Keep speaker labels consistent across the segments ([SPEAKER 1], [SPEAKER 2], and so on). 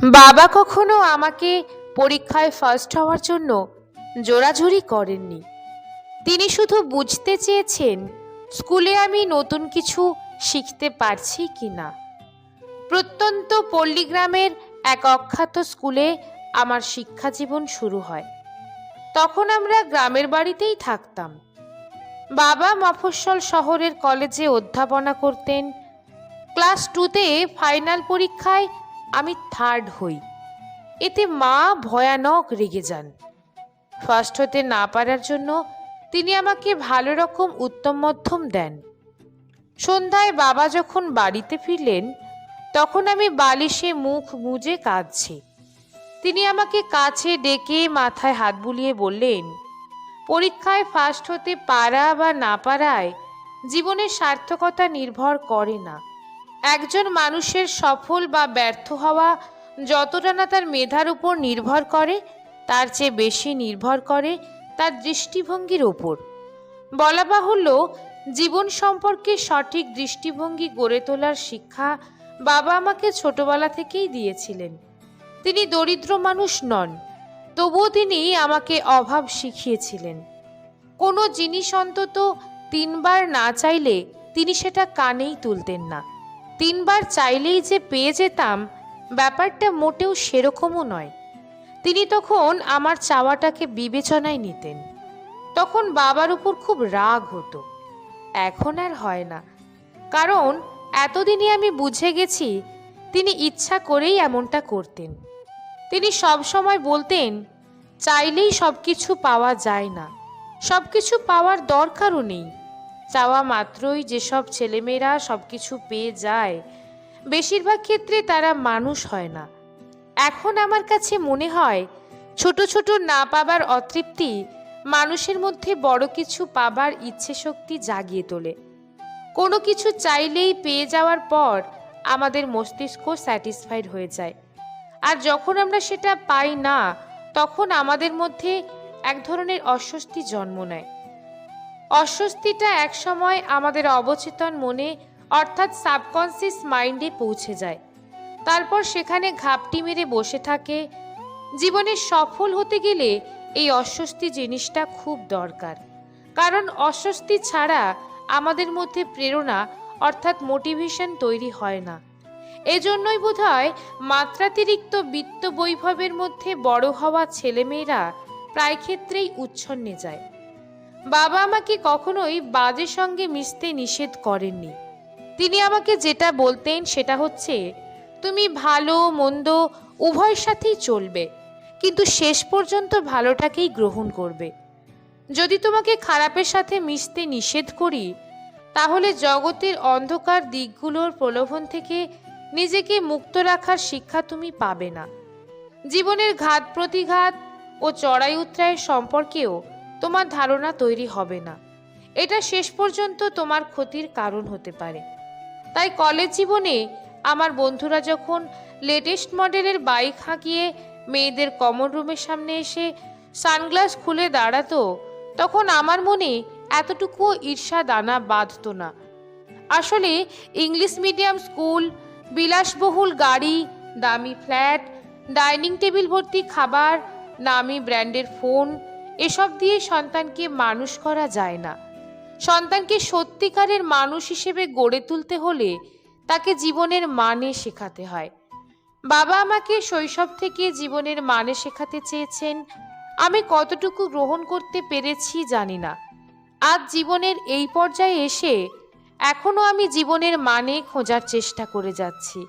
[SPEAKER 1] বাবা কখনো আমাকে পরীক্ষায় ফার্স্ট হওয়ার জন্য জোরাজুরি করেননি। তিনি শুধু বুঝতে চেয়েছেন, স্কুলে আমি নতুন কিছু শিখতে পারছি কি না প্রত্যন্ত পল্লীগ্রামের এক অখ্যাত স্কুলে আমার শিক্ষা জীবন শুরু হয়। তখন আমরা গ্রামের বাড়িতেই থাকতাম। বাবা মফস্বল শহরের কলেজে অধ্যাপনা করতেন। ক্লাস টুতে ফাইনাল পরীক্ষায় আমি থার্ড হই। এতে মা ভয়ানক রেগে যান। ফার্স্ট হতে না পারার জন্য তিনি আমাকে ভালো রকম উত্তম মধ্যম দেন। সন্ধ্যায় বাবা যখন বাড়িতে ফিরলেন, তখন আমি বালিশে মুখ মুজে কাঁদছি। তিনি আমাকে কাছে ডেকে মাথায় হাত বুলিয়ে বললেন, পরীক্ষায় ফার্স্ট হতে পারা বা না পারায় জীবনের সার্থকতা নির্ভর করে না। একজন মানুষের সফল বা ব্যর্থ হওয়া যতটা না তার মেধার উপর নির্ভর করে, তার চেয়ে বেশি নির্ভর করে তার দৃষ্টিভঙ্গির ওপর বলা বাহুল্য, জীবন সম্পর্কে সঠিক দৃষ্টিভঙ্গি গড়ে তোলার শিক্ষা বাবা আমাকে ছোটবেলা থেকেই দিয়েছিলেন। তিনি দরিদ্র মানুষ নন, তবুও তিনি আমাকে অভাব শিখিয়েছিলেন। কোনো জিনিস অন্তত তিনবার না চাইলে তিনি সেটা কানেই তুলতেন না। তিনবার চাইলেই যে পেয়ে যেতাম, ব্যাপারটা মোটেও সেরকমও নয়। তিনি তখন আমার চাওয়াটাকে বিবেচনায় নিতেন। তখন বাবার উপর খুব রাগ হতো। এখন আর হয় না। কারণ এতদিনই আমি বুঝে গেছি, তিনি ইচ্ছা করেই এমনটা করতেন। তিনি সব সময় বলতেন, চাইলেই সব কিছু পাওয়া যায় না। সব কিছু পাওয়ার দরকারও নেই। চাওয়া মাত্রই যেসব ছেলেমেয়েরা সব কিছু পেয়ে যায়, বেশিরভাগ ক্ষেত্রে তারা মানুষ হয় না। এখন আমার কাছে মনে হয়, ছোট ছোট না পাবার অতৃপ্তি মানুষের মধ্যে বড় কিছু পাবার ইচ্ছে শক্তি জাগিয়ে তোলে। কোনো কিছু চাইলেই পেয়ে যাওয়ার পর আমাদের মস্তিষ্ক স্যাটিসফাইড হয়ে যায়। আর যখন আমরা সেটা পাই না, তখন আমাদের মধ্যে এক ধরনের অস্বস্তি জন্ম নেয়। অস্বস্তিটা একসময় আমাদের অবচেতন মনে, অর্থাৎ সাবকনসিয়াস মাইন্ডে পৌঁছে যায়। তারপর সেখানে ঘাপটি মেরে বসে থাকে। জীবনে সফল হতে গেলে এই অস্বস্তি জিনিসটা খুব দরকার। কারণ অস্বস্তি ছাড়া আমাদের মধ্যে প্রেরণা, অর্থাৎ মোটিভেশন তৈরি হয় না। এজন্যই বোধহয় মাত্রাতিরিক্ত বিত্ত বৈভবের মধ্যে বড় হওয়া ছেলেমেয়েরা প্রায় ক্ষেত্রেই উচ্ছন্নে যায়। বাবা আমাকে কখনোই বাজের সঙ্গে মিশতে নিষেধ করেননি। তিনি আমাকে যেটা বলতেন সেটা হচ্ছে, তুমি ভালো, মন্দ, উভয়ের সাথেই চলবে, কিন্তু শেষ পর্যন্ত ভালোটাকেই গ্রহণ করবে। যদি তোমাকে খারাপের সাথে মিশতে নিষেধ করি, তাহলে জগতের অন্ধকার দিকগুলোর প্রলোভন থেকে নিজেকে মুক্ত রাখার শিক্ষা তুমি পাবে না। জীবনের ঘাত প্রতিঘাত ও চড়াই উত্তরায়ের সম্পর্কেও তোমার ধারণা তৈরি হবে না। এটা শেষ পর্যন্ত তোমার ক্ষতির কারণ হতে পারে। তাই কলেজ জীবনে আমার বন্ধুরা যখন লেটেস্ট মডেলের বাইক হাঁকিয়ে মেয়েদের কমন রুমের সামনে এসে সানগ্লাস খুলে দাঁড়াতো, তখন আমার মনে এতটুকু ঈর্ষা দানা বাঁধত না। আসলে ইংলিশ মিডিয়াম স্কুল বিলাসবহুল গাড়ি, দামি ফ্ল্যাট ডাইনিং টেবিল ভর্তি খাবার, নামি ব্র্যান্ডের ফোন এসব দিয়ে সন্তানকে মানুষ করা যায় না। সন্তানকে সত্যিকারের মানুষ হিসেবে গড়ে তুলতে হলে তাকে জীবনের মানে শেখাতে হয়। বাবা আমাকে শৈশব থেকে জীবনের মানে শেখাতে চেয়েছেন। আমি কতটুকু গ্রহণ করতে পেরেছি জানি না। আজ জীবনের এই পর্যায়ে এসে এখনও আমি জীবনের মানে খোঁজার চেষ্টা করে যাচ্ছি।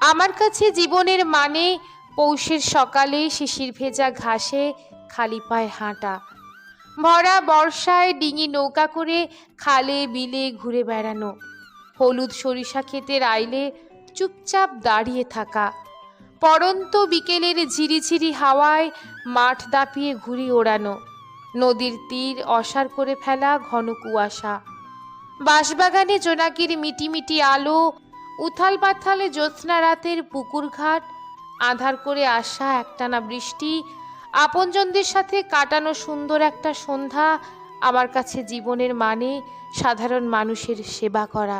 [SPEAKER 1] আমার কাছে জীবনের মানে পৌষের সকালে শিশির ভেজা ঘাসে খালি পায়ে হাঁটা। ভরা বর্ষায় ডিঙি নৌকা করে খালে বিলে ঘুরে বেড়ানো। হলুদ সরিষা ক্ষেতের আইলে চুপচাপ দাঁড়িয়ে থাকা। পরন্ত বিকেলের ঝিরিঝিরি হাওয়ায় মাঠ দাপিয়ে ঘুরি ওড়ানো। নদীর তীর অসার করে ফেলা ঘন কুয়াশা। বাঁশবাগানে জোনাকির মিটিমিটি আলো উথাল পাথালে জ্যোৎস্না রাতের পুকুর ঘাট আধার করে আসা একটানা বৃষ্টি আপনজনদের সাথে কাটানো সুন্দর একটা সন্ধ্যা আমার কাছে জীবনের মানে সাধারণ মানুষের সেবা করা।